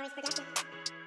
Mars Production.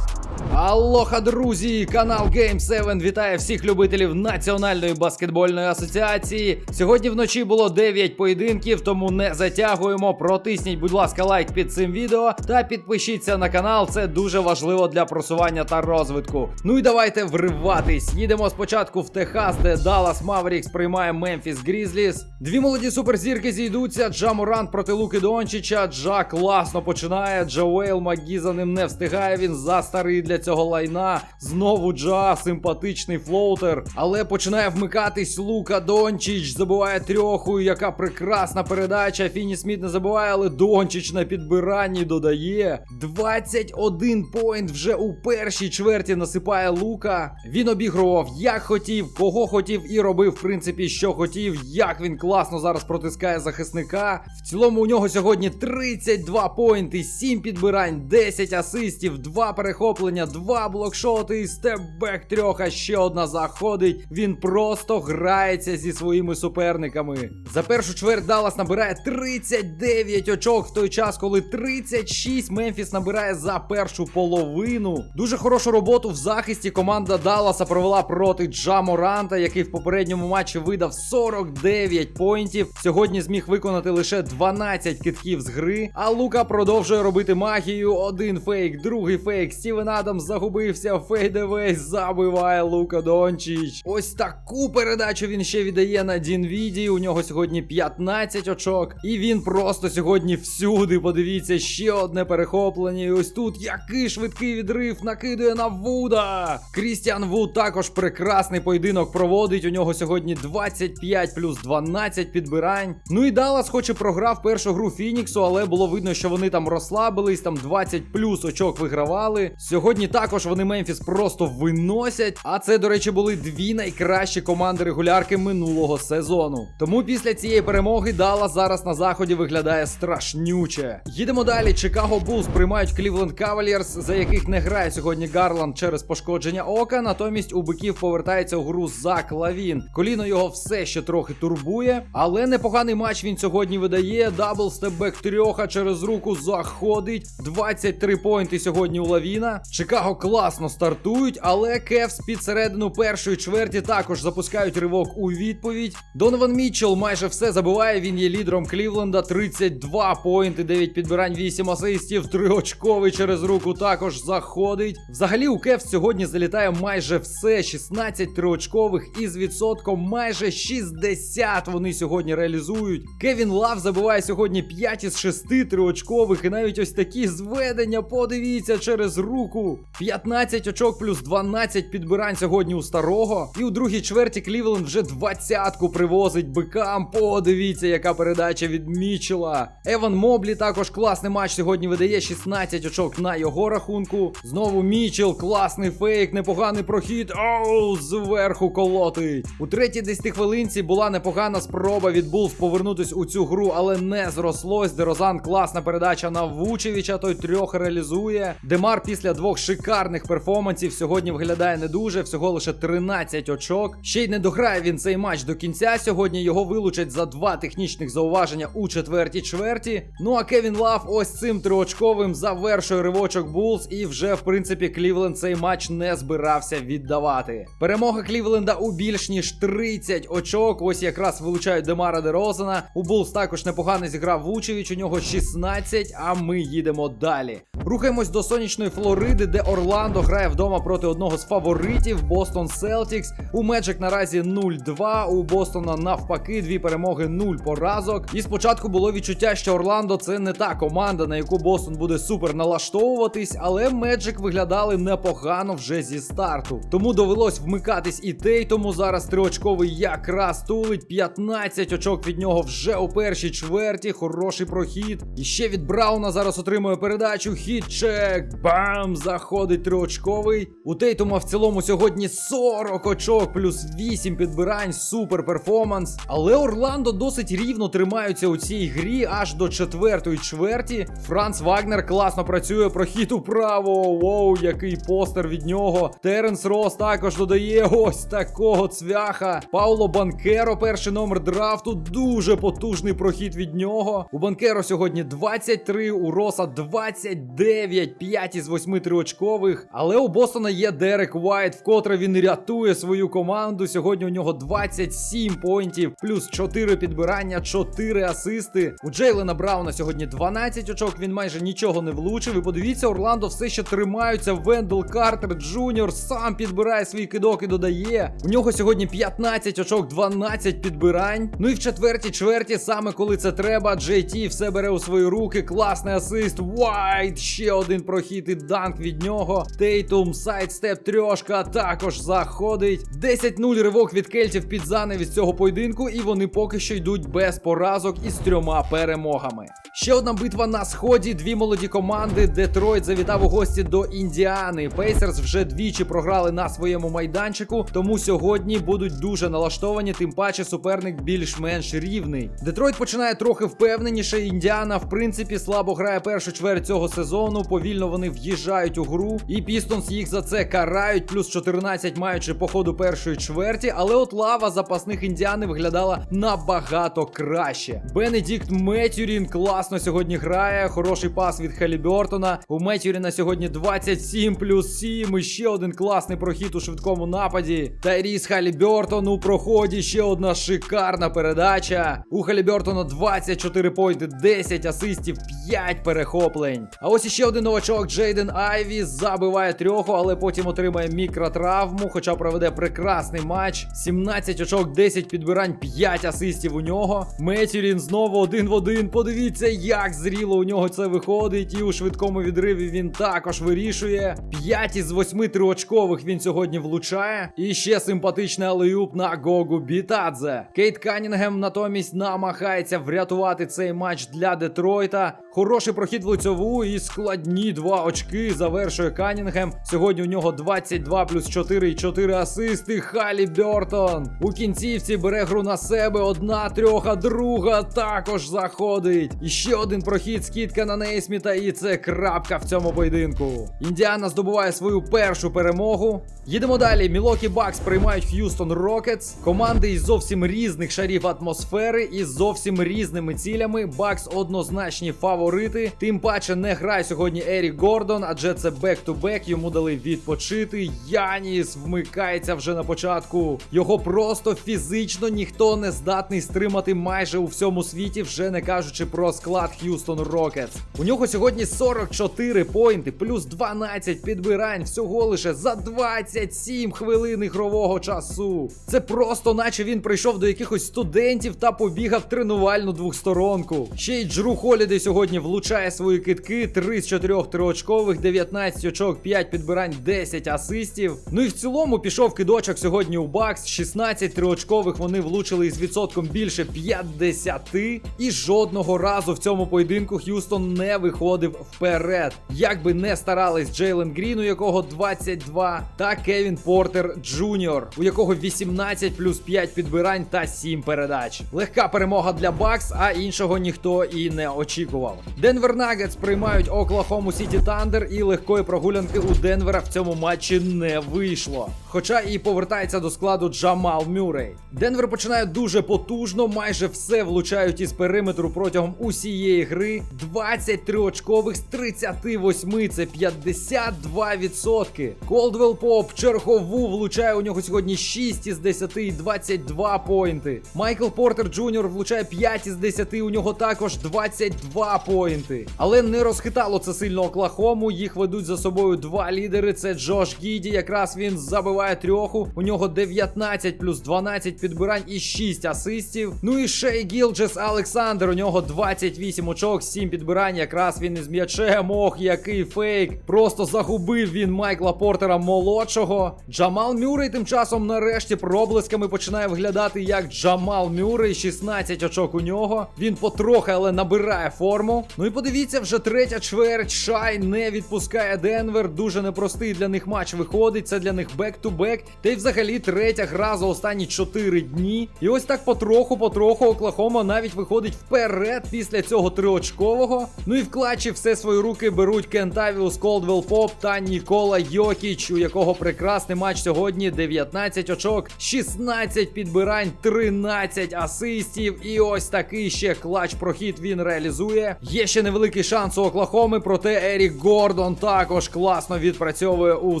Алоха, друзі! Канал Game 7 вітає всіх любителів Національної баскетбольної асоціації. Сьогодні вночі було 9 поєдинків, тому не затягуємо. Протисніть, будь ласка, лайк під цим відео та підпишіться на канал. Це дуже важливо для просування та розвитку. Ну і давайте вриватись. Їдемо спочатку в Техас, де Dallas Mavericks приймає Мемфіс Грізліс. Дві молоді суперзірки зійдуться. Джа Морант проти Луки Дончича. Джа класно починає. Джоуейл Магі за ним не встигає. Він за старий для цього лайна. Знову Джа, симпатичний флоутер. Але починає вмикатись Лука Дончич. Забиває трьоху. Яка прекрасна передача. Фіні Сміт не забуває, але Дончич на підбиранні додає. 21 поінт вже у першій чверті насипає Лука. Він обігрував як хотів, кого хотів, і робив, в принципі, що хотів. Як він класно зараз протискає захисника. В цілому у нього сьогодні 32 поінти, 7 підбирань, 10 асистів, 2 перехоплення, 2 блокшоти і степбек трьох, а ще одна заходить. Він просто грається зі своїми суперниками. За першу чверть Даллас набирає 39 очок в той час, коли 36 Мемфіс набирає за першу половину. Дуже хорошу роботу в захисті команда Далласа провела проти Джа Моранта, який в попередньому матчі видав 49 поінтів. Сьогодні зміг виконати лише 12 китків з гри. А Лука продовжує робити магію. Один фейк, другий фейк. Стівен Адамс загубився. Фейдевей забиває Лука Дончич. Ось таку передачу він ще віддає на Дінвіді. У нього сьогодні 15 очок. І він просто сьогодні всюди. Подивіться, ще одне перехоплення. І ось тут який швидкий відрив накидує на Вуда. Крістіан Вуд також прекрасний поєдинок проводить. У нього сьогодні 25 плюс 12 підбирань. Ну і Даллас, хоч і програв першу гру Фініксу, але було видно, що вони там розслабились, там 20 плюс очок вигравали. Сьогодні також вони Мемфіс просто виносять. А це, до речі, були дві найкращі команди регулярки минулого сезону. Тому після цієї перемоги Даллас зараз на заході виглядає страшнюче. Їдемо далі. Чикаго Булls приймають Клівленд Кавалірс, за яких не грає сьогодні Гарланд через пошкодження ока. Натомість у биків повертається у гру Зак Лавін. Коліно його все ще трохи турбує, але непоганий матч він сьогодні видає. Дабл степбек трьоха через руку заходить. 23 поінти сьогодні у Лавіна. Чикаго класно стартують, але Кевс під середину першої чверті також запускають ривок у відповідь. Донован Мітчелл майже все забиває. Він є лідером Клівленда. 32 поінти, 9 підбирань, 8 асистів. Триочковий через руку також заходить. Взагалі у Кевс сьогодні залітає майже все. 16 триочкових із відсотком майже 60 вони сьогодні реалізують. Кевін Лав забиває сьогодні 5 із 6 триочкових, і навіть ось такі зведення. Подивіться через руку. 15 очок плюс 12 підбирань сьогодні у старого. І у другій чверті Клівленд вже двадцятку привозить бикам. Подивіться, яка передача від Мічела. Еван Моблі також класний матч сьогодні видає 16 очок на його рахунку. Знову Мічел, класний фейк, непоганий прохід. Оу, зверху колотить. У третій 10 хвилинці була непогана спроба від Булс повернутись у цю гру, але не зрослось. Дерозан класна передача на Вучевича, той трьох реалізує. Демар після двох шикарних перформансів сьогодні виглядає не дуже, всього лише 13 очок. Ще й не дограє він цей матч до кінця. Сьогодні його вилучать за два технічних зауваження у четвертій чверті. Ну а Кевін Лав ось цим триочковим завершує ривочок Булс, і вже в принципі Клівленд цей матч не збирався віддавати. Перемога Клівленда у більш ніж 30 очок. Ось якраз вилучають Демара Дерозена. У Булс також непогано зіграв Вучевич, у нього 16, а ми їдемо далі. Рухаємось до сонячної Флориди, де Орландо грає вдома проти одного з фаворитів Бостон Селтікс. У Меджик наразі 0-2. У Бостона навпаки, дві перемоги, 0 поразок. І спочатку було відчуття, що Орландо це не та команда, на яку Бостон буде супер налаштовуватись, але Меджик виглядали непогано вже зі старту. Тому довелось вмикатись і Тейтому. Зараз триочковий якраз тулить. 15 очок від нього вже у першій чверті. Хороший прохід. І ще від Брауна зараз отримує передачу. Хітчек. Бам! Заходить. Виходить триочковий. У Тейтума в цілому сьогодні 40 очок, плюс 8 підбирань, супер перформанс. Але Орландо досить рівно тримаються у цій грі аж до четвертої чверті. Франц Вагнер класно працює прохід управо. Воу, який постер від нього. Теренс Рос також додає ось такого цвяха. Пауло Банкеро, перший номер драфту. Дуже потужний прохід від нього. У Банкеро сьогодні 23, у Роса 29, 5 із 8 триочкових. Але у Бостона є Дерек Вайт, вкотре він рятує свою команду. Сьогодні у нього 27 поінтів, плюс 4 підбирання, 4 асисти. У Джейлена Брауна сьогодні 12 очок. Він майже нічого не влучив. І подивіться, Орландо все ще тримаються. Вендел Картер Джуніор сам підбирає свій кидок і додає. У нього сьогодні 15 очок, 12 підбирань. Ну і в четвертій чверті, саме коли це треба, JT все бере у свої руки. Класний асист. Вайт, ще один прохід і данк від нього. Тейтум, сайдстеп трьошка також заходить. 10-0 ривок від кельтів під занавіс цього поєдинку, і вони поки що йдуть без поразок із трьома перемогами. Ще одна битва на сході. Дві молоді команди. Детройт завітав у гості до Індіани. Пейсерс вже двічі програли на своєму майданчику, тому сьогодні будуть дуже налаштовані, тим паче суперник більш-менш рівний. Детройт починає трохи впевненіше. Індіана, в принципі, слабо грає першу чверть цього сезону. Повільно вони в'їжджають у гру, і Пістонс їх за це карають, плюс 14 маючи по ходу першої чверті. Але от лава запасних індіани виглядала набагато краще. Бенедікт Метюрін класно сьогодні грає. Хороший пас від Халібертона. У Метюріна сьогодні 27 плюс 7. І ще один класний прохід у швидкому нападі. Тайріс Халібертон у проході. Ще одна шикарна передача. У Халібертона 24 пойнти, 10 асистів, 5 перехоплень. А ось іще один новачок Джейден Айві забиває трьоху, але потім отримає мікротравму, хоча проведе прекрасний матч. 17 очок, 10 підбирань, 5 асистів у нього. Метюрін знову один в один. Подивіться, як зріло у нього це виходить. І у швидкому відриві він також вирішує. 5 із 8 триочкових він сьогодні влучає. І ще симпатичний алеюп на Гогу Бітадзе. Кейт Канінгем натомість намагається врятувати цей матч для Детройта. Хороший прохід в лицьову і складні два очки завершує Канінгем. Сьогодні у нього 22 плюс 4 і 4 асисти. Халі Бертон. У кінцівці бере гру на себе. Одна трьоха, друга також заходить. І ще один прохід, скидка на Нейсміта, і це крапка в цьому поєдинку. Індіана здобуває свою першу перемогу. Їдемо далі. Мілокі Бакс приймають Х'юстон Рокетс. Команди із зовсім різних шарів атмосфери і зовсім різними цілями. Бакс однозначні фаворити. Тим паче не грає сьогодні Ерік Гордон, адже це бек-ту-бек. Йому дали відпочити. Яніс вмикається вже на початку. Його просто фізично ніхто не здатний стримати майже у всьому світі, вже не кажучи про склад Х'юстон Рокетс. У нього сьогодні 44 поінти, плюс 12 підбирань всього лише за 27 хвилин ігрового часу. Це просто, наче він прийшов до якихось студентів та побігав тренувальну двохсторонку. Ще й Джру Холідей сьогодні влучає свої китки: 3 з 4 триочкових, 19 очок, 5 підбирань, 10 асистів. Ну і в цілому пішов кидочок сьогодні у Бакс. 16 триочкових вони влучили із відсотком більше 50. І жодного разу в цьому поєдинку Х'юстон не виходив вперед. Як би не старались Джейлен Грін, у якого 22, та Кевін Портер Джуніор, у якого 18 плюс 5 підбирань та 7 передач. Легка перемога для Бакс, а іншого ніхто і не очікував. Денвер Нагетс приймають Оклахому Сіті Тандер, і легкої прогулянки у Денвера в цьому матчі не вийшло. Хоча і повертається до складу Джамал Мюррей. Денвер починає дуже потужно, майже все влучають із периметру протягом усієї гри. 23 очкових з 38, це 52%. Колдвелл Поп чергову влучає у нього сьогодні 6 із 10 і 22 поінти. Майкл Портер Джуніор влучає 5 із 10, у нього також 22 поінти. Але не розхитало це сильно Оклахому. Їх ведуть за собою два лідери. Це Джош Гіді. Якраз він забиває трьоху. У нього 19 плюс 12 підбирань і 6 асистів. Ну і Шей Гілджес Олександр. У нього 28 очок, 7 підбирань. Якраз він із м'ячем. Ох, який фейк. Просто загубив він Майкла Портера молодшого. Джамал Мюррей тим часом нарешті проблисками починає виглядати як Джамал Мюррей. 16 очок у нього. Він потрохи, але набирає форму. Ну і подивіться, вже третя чверть. Шай не відпускає Денвер. Дуже непростий для них матч виходить. Це для них бек-ту-бек. Та й взагалі третя гра за останні 4 дні. І ось так потроху, потроху Оклахома навіть виходить вперед після цього триочкового. Ну і в клатчі все свої руки беруть Кентавіус, Колдвелл Поп та Нікола Йокіч, у якого прекрасний матч сьогодні. 19 очок, 16 підбирань, 13 асистів. І ось такий ще клач прохід він реалізує. Є ще невеликий шанс у Оклахоми, проте Ерік Гордон також класно відпрацьовує у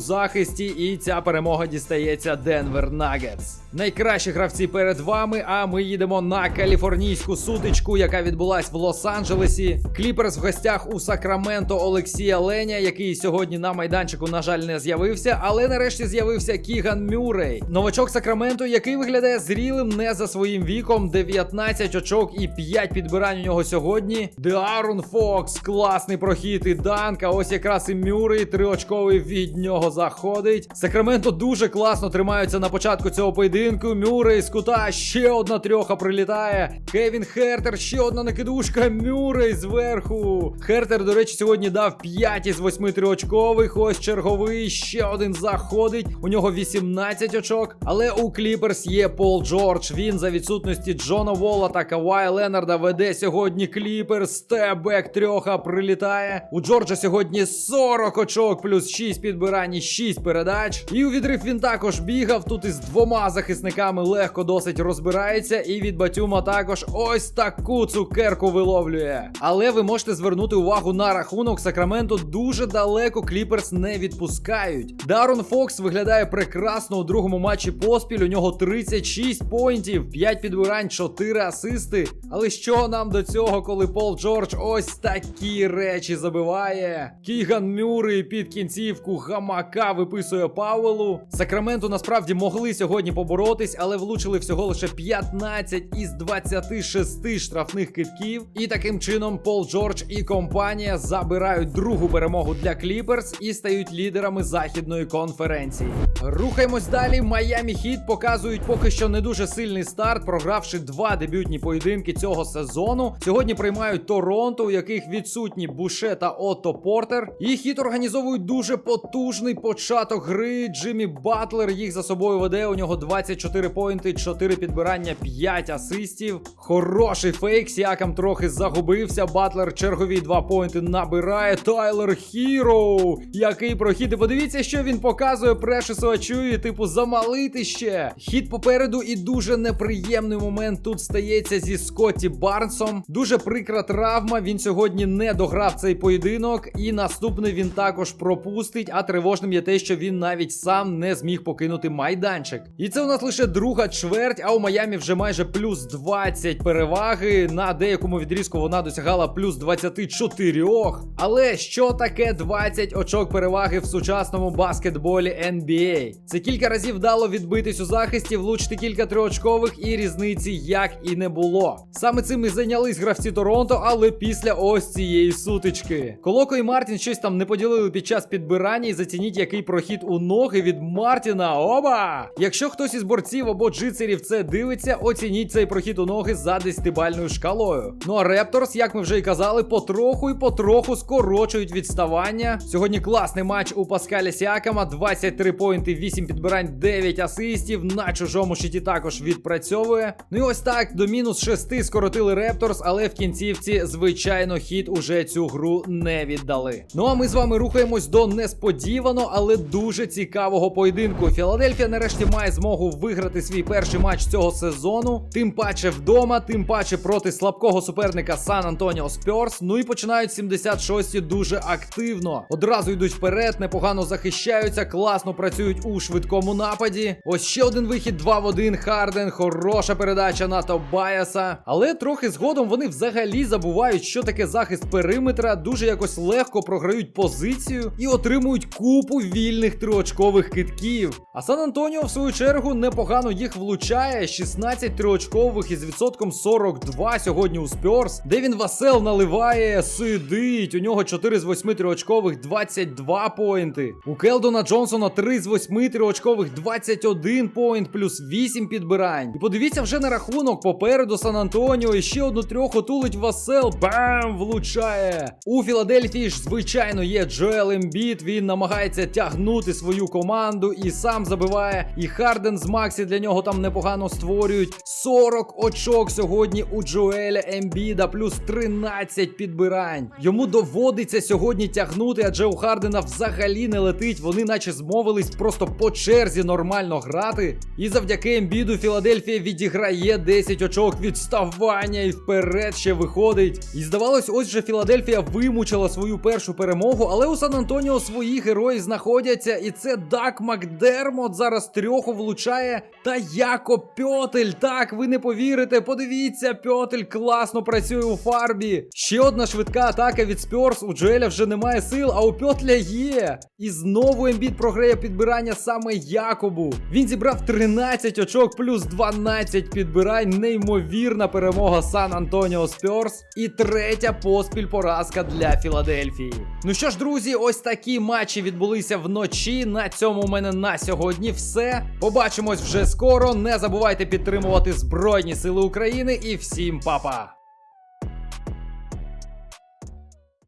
захисті. І ця перемога дістається Денвер Нагетс. Найкращі гравці перед вами. А ми їдемо на каліфорнійську сутичку, яка відбулась в Лос-Анджелесі. Кліперс в гостях у Сакраменто Олексія Леня, який сьогодні на майданчику, на жаль, не з'явився, але нарешті з'явився Кіган Мюррей. Новачок Сакраменто, який виглядає зрілим не за своїм віком. 19 очок і 5 підбирань у нього сьогодні. Деарон Фокс, класний прохід і данка. Ось якраз і Мюррей, триочковий від нього заходить. Сакраменто дуже класно тримаються на початку цього поєдинку. Мюррей з кута ще одна трьоха прилітає. Кевін Хертер, ще одна накидушка. Мюррей зверху. Хертер, до речі, сьогодні дав 5 із 8 триочкових. Ось черговий. Ще один заходить. У нього 18 очок. Але у Кліперс є Пол Джордж. Він за відсутності Джона Волла та Кавая Ленарда веде сьогодні Кліперс. Стебек трьоха прилітає. У Джорджа сьогодні 40 очок, плюс 6 підбирань і 6 передач. І у відрив він також бігав. Тут із двома захисниками легко досить розбирається. І від Батюма також ось таку цукерку виловлює. Але ви можете звернути увагу на рахунок Сакраменто дуже далеко Кліперс не відпускають. Дарон Фокс виглядає прекрасно у другому матчі поспіль. У нього 36 поінтів, 5 підбирань, 4 асисти. Але що нам до цього, коли Пол Джордж ось такі речі забиває? Кіган Мюррей під кінцівку гамака виписує Пауелу. Сакраменту насправді могли сьогодні поборотись, але влучили всього лише 15 із 26 штрафних китків. І таким чином Пол Джордж і компанія забирають другу перемогу для Кліперс і стають лідерами західної конференції. Рухаємось далі. Майамі Хіт показують поки що не дуже сильний старт, програвши два дебютні поєдинки цього сезону. Сьогодні приймають Торонто, у яких відсутні Буше та Отто Портер. І хіт організовують дуже потужний початок гри. Джиммі Батлер їх за собою веде. У нього 24 поінти, 4 підбирання, 5 асистів. Хороший фейк. Сіакам трохи загубився. Батлер чергові 2 поінти набирає. Тайлер Хіро. Який прохід. Подивіться, що він показує Прешесу Ачуї, типу, замалити ще. Хід попереду і дуже неприємний момент тут стається зі Скотті Барнсом. Дуже прикра травма. Він сьогодні не дограв цей поєдинок, і наступний він також пропустить. А тривожним є те, що він навіть сам не зміг покинути майданчик. І це у нас лише друга чверть, а у Майамі вже майже плюс 20 переваги. На деякому відрізку вона досягала плюс 24. Але що таке 20 очок переваги в сучасному баскетболі NBA? Це кілька разів вдало відбитись у захисті, влучити кілька триочкових і різниці як і не було. Саме цим і зайнялись гравці Торонто, але після ось цієї сутички. Колоко і Мартін щось там не поділили під час підбирання і зацініть, який прохід у ноги від Мартіна. Оба! Якщо хтось із борців або джицерів це дивиться, оцініть цей прохід у ноги за 10-бальною шкалою. Ну а Репторс, як ми вже і казали, потроху і потроху скорочують відставання. Сьогодні класний матч у Паскаля Сіакама, 23 поінти, 8 підбирань, 9 асистів. На чужому щиті також відпрацьовує. Ну і ось так до мінус 6 скоротили Репторс, але в кінцівці, звичайно, хід уже цю гру не віддали. Ну а ми з вами рухаємось до несподівано, але дуже цікавого поєдинку. Філадельфія нарешті має змогу виграти свій перший матч цього сезону. Тим паче вдома, тим паче проти слабкого суперника Сан Антоніо Спьорс. Ну і починають 76-ті дуже активно. Одразу йдуть вперед, непогано захищаються, класно працюють у швидкому нападі. Ось ще один вихід, 2 в 1. Харден, хороша передача на Тобаяса. Але трохи згодом вони взагалі забувають, що таке захист периметра, дуже якось легко програють позицію і отримують купу вільних триочкових китків. А Сан Антоніо, в свою чергу, непогано їх влучає. 16 триочкових із відсотком 42 сьогодні у Спьорс. Девін Васел наливає, сидить. У нього 4 з 8 триочкових 22 поінти. У Келдона Джонсона 3 з 8 триочкових 21 поінт, плюс 8 підбирань. І подивіться вже на рахунок. Попереду Сан Антоніо і ще одну трьох отулить Васел. Бам! Влучає. У Філадельфії ж, звичайно, є Джоел Ембіт. Він намагається тягнути свою команду і сам забиває. І Харден з Максі для нього там непогано створюють. 40 очок сьогодні у Джоеля Ембіда, плюс 13 підбирань. Йому доводиться сьогодні тягнути, адже у Хардена взагалі не летить. Вони наче змовились просто по черзі нормально грати. І завдяки Ембіду Філадельфія відіграє 10 очок відставання і вперед ще виходить. І здавалось, ось же Філадельфія вимучила свою першу перемогу, але у Сан Антоніо свої герої знаходяться, і це Дак Макдермот зараз трьох влучає. Та Яко Пьотель. Так, ви не повірите. Подивіться, Пьотель класно працює у фарбі. Ще одна швидка атака від Спьорс. У Джоеля вже немає сил, а у Пьотля є. І знову Ембіт програє підбирання саме Якобу. Він зібрав 13 очок плюс 12 підбирань. Неймовірна перемога Сан Антоніо Спьорс. І третя поспіль поразка для Філадельфії. Ну що ж, друзі, ось такі матчі відбулися вночі. На цьому у мене на сьогодні все. Побачимось вже скоро. Не забувайте підтримувати Збройні Сили України і всім па-па!